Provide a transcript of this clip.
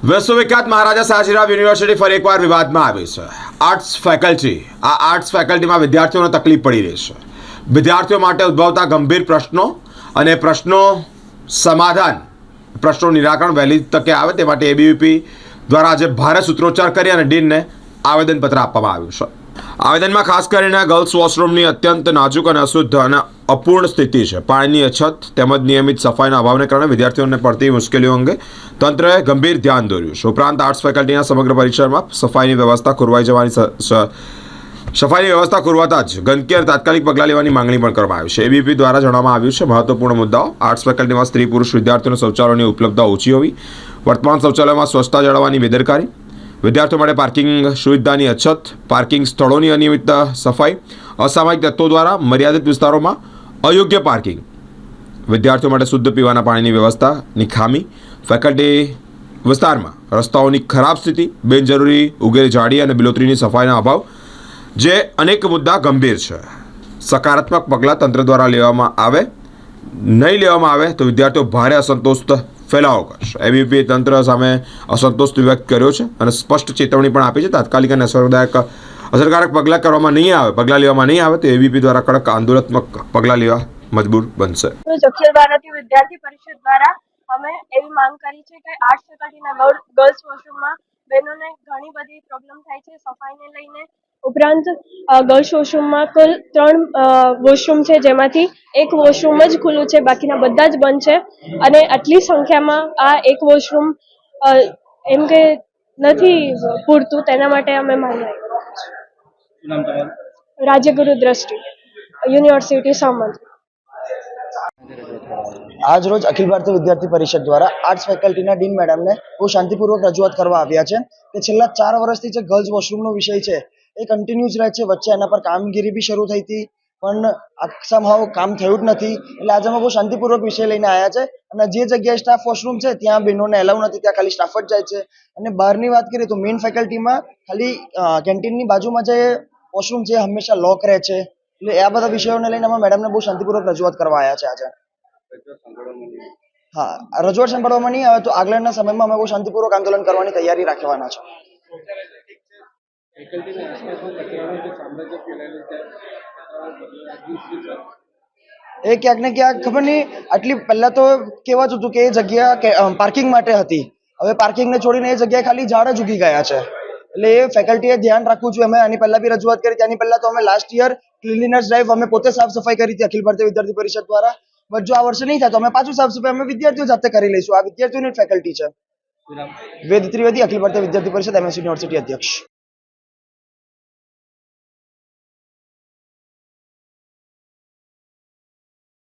વિશ્વવિખ્યાત મહારાજા Sayajirao university ફરી એકવાર વિવાદમાં આવી છે. આર્ટ્સ ફેકલ્ટી, આ આર્ટ્સ ફેકલ્ટીમાં વિદ્યાર્થીઓને તકલીફ પડી રહી છે. વિદ્યાર્થીઓ માટે ઉદ્ભવતા ગંભીર પ્રશ્નો અને પ્રશ્નો સમાધાન, પ્રશ્નો નિરાકરણ વહેલી તકે આવે તે માટે એબીવીપી દ્વારા આજે ભારે સૂત્રોચ્ચાર કરી અને ડીનને આવેદનપત્ર આપવામાં આવ્યું છે. આવેદનમાં ખાસ કરીને ગર્લ્સ વોશરૂમની અત્યંત નાજુક અને અશુદ્ધ અને અપૂર્ણ સ્થિતિ છે. પાણીની અછત તેમજ નિયમિત સફાઈના અભાવને કારણે વિદ્યાર્થીઓને પડતી મુશ્કેલીઓ અંગે તંત્રએ ગંભીર ધ્યાન દોર્યું છે. ઉપરાંત આર્ટ્સ ફેકલ્ટીના સમગ્ર પરિસરમાં સફાઈની વ્યવસ્થા ખોરવાઈ જવાની સફાઈની વ્યવસ્થા ખોરવાતા જ ગંદકી અને તાત્કાલિક પગલાં લેવાની માંગણી પણ કરવામાં આવી છે. એબીપી દ્વારા જણાવવામાં આવ્યું છે, મહત્વપૂર્ણ મુદ્દાઓ આર્ટ્સ ફેકલ્ટીમાં સ્ત્રી પુરુષ વિદ્યાર્થીઓને શૌચાલયોની ઉપલબ્ધતા ઓછી હોવી, વર્તમાન શૌચાલયોમાં સ્વચ્છતા જાળવવાની બેદરકારી વિદ્યાર્થીઓ માટે પાર્કિંગ સુવિધાની અછત, પાર્કિંગ સ્થળોની અનિયમિત સફાઈ અસામાયિક તત્વો દ્વારા મર્યાદિત વિસ્તારોમાં અયોગ્ય પાર્કિંગ. વિદ્યાર્થીઓ માટે શુદ્ધ પીવાના પાણીની વ્યવસ્થાની ખામી ફેકલ્ટી વિસ્તારમાં રસ્તાઓની ખરાબ સ્થિતિ, બિનજરૂરી ઉગેરી જાડી અને બિલોતરીની સફાઈના અભાવ, જે અનેક મુદ્દા ગંભીર છે. સકારાત્મક પગલાં તંત્ર દ્વારા લેવામાં આવે, નહીં લેવામાં આવે તો વિદ્યાર્થીઓ ભારે અસંતોષ ફેલાવો કરશે એબીપી તંત્ર સામે અસંતોષ વ્યક્ત કર્યો છે અને સ્પષ્ટ ચેતવણી પણ આપી છે. તાત્કાલિક અને અસરદાયક અસરકારક પગલાં કરવામાં નહીં આવે, પગલાં લેવામાં નહીં આવે, તો એબીપી દ્વારા કડક આંદોલનાત્મક પગલાં લેવા મજબૂર બનશે. વિદ્યાર્થી પરિષદ દ્વારા અમે એવી માંગ કરી છે કે આર્ટ્સ ફેકલ્ટીના ગર્લ્સ વોશરૂમમાં બહેનોને ઘણી બધી પ્રોબ્લેમ થાય છે. સફાઈને લઈને ઉપરાંત ગર્લ્સ વોશરૂમમાં કુલ ત્રણ વોશરૂમ છે જેમાંથી એક વોશરૂમ જ ખુલ્લું છે બાકીના બધા જ બંધ છે. અને આટલી સંખ્યામાં આ એક વોશરૂમ અ, એમ કે નથી પૂરતું તેના માટે અમે માંગ રાજ્યગુરુ દ્રષ્ટિ યુનિવર્સિટી સામંત. આજ રોજ અખિલ ભારતીય વિદ્યાર્થી પરિષદ દ્વારા આર્ટ્સ ફેકલ્ટીના ડીન મેડમને બહુ શાંતિપૂર્વક રજૂઆત કરવા આવ્યા છે કે છેલ્લા ચાર વર્ષથી જે ગર્લ્સ વોશરૂમનો વિષય છે એ કન્ટિન્યુ જ રહે છે. વચ્ચે એના પર કામગીરી બી શરૂ થઈ હતી. પણ સમહાવ કામ થયું જ નથી. એટલે આજે અમે બહુ શાંતિપૂર્વક વિષય લઈને આવ્યા છે. અને જે જગ્યાએ સ્ટાફ વોશરૂમ છે, ત્યાં બહેનોને એલાઉ નથી. ત્યાં ખાલી સ્ટાફ જ જાય છે. અને બહારની વાત કરીએ તો મેઇન ફેકલ્ટીમાં ખાલી કેન્ટીનની બાજુમાં જે વોશરૂમ છે હંમેશા લોક રહે છે. એટલે આ બધા વિષયોને લઈને અમે મેડમને બહુ શાંતિપૂર્વક રજૂઆત કરવા આવ્યા છે આજે. હા, રજૂઆત સંભાળવામાં નહીં આવે તો આગળના સમયમાં અમે બહુ શાંતિપૂર્વક આંદોલન કરવાની તૈયારી રાખવાના છે. ફેકલ્ટીની આસપાસમાં કચરાનું જે સામ્રાજ્ય ફેલાયેલું છે એ ક્યાંક ને ક્યાંક ખબર નહીં આટલી પહેલા તો કહેવાતું હતું કે એ જગ્યા પાર્કિંગ માટે હતી. હવે પાર્કિંગને છોડીને એ જગ્યાએ ખાલી ઝાડ જ ઉગી ગયા છે. એટલે એ ફેકલ્ટીએ ધ્યાન રાખવું જોઈએ. અમે આની પહેલા બી રજૂઆત કરી. ત્યાંની પહેલા તો અમે લાસ્ટ યર ક્લિનલીનેસ ડ્રાઈવ અમે પોતે સાફ સફાઈ કરી હતી અખિલ ભારતીય વિદ્યાર્થી પરિષદ દ્વારા. બટ જો આ વર્ષે નહીં થાય તો અમે પાછું સાફ સફાઈ અમે વિદ્યાર્થીઓ જાતે કરી લઈશું. આ વિદ્યાર્થીઓની ફેકલ્ટી છે. વેદ ત્રિવેદી અખિલ ભારતીય વિદ્યાર્થી પરિષદ એમએસ યુનિવર્સિટી અધ્યક્ષ.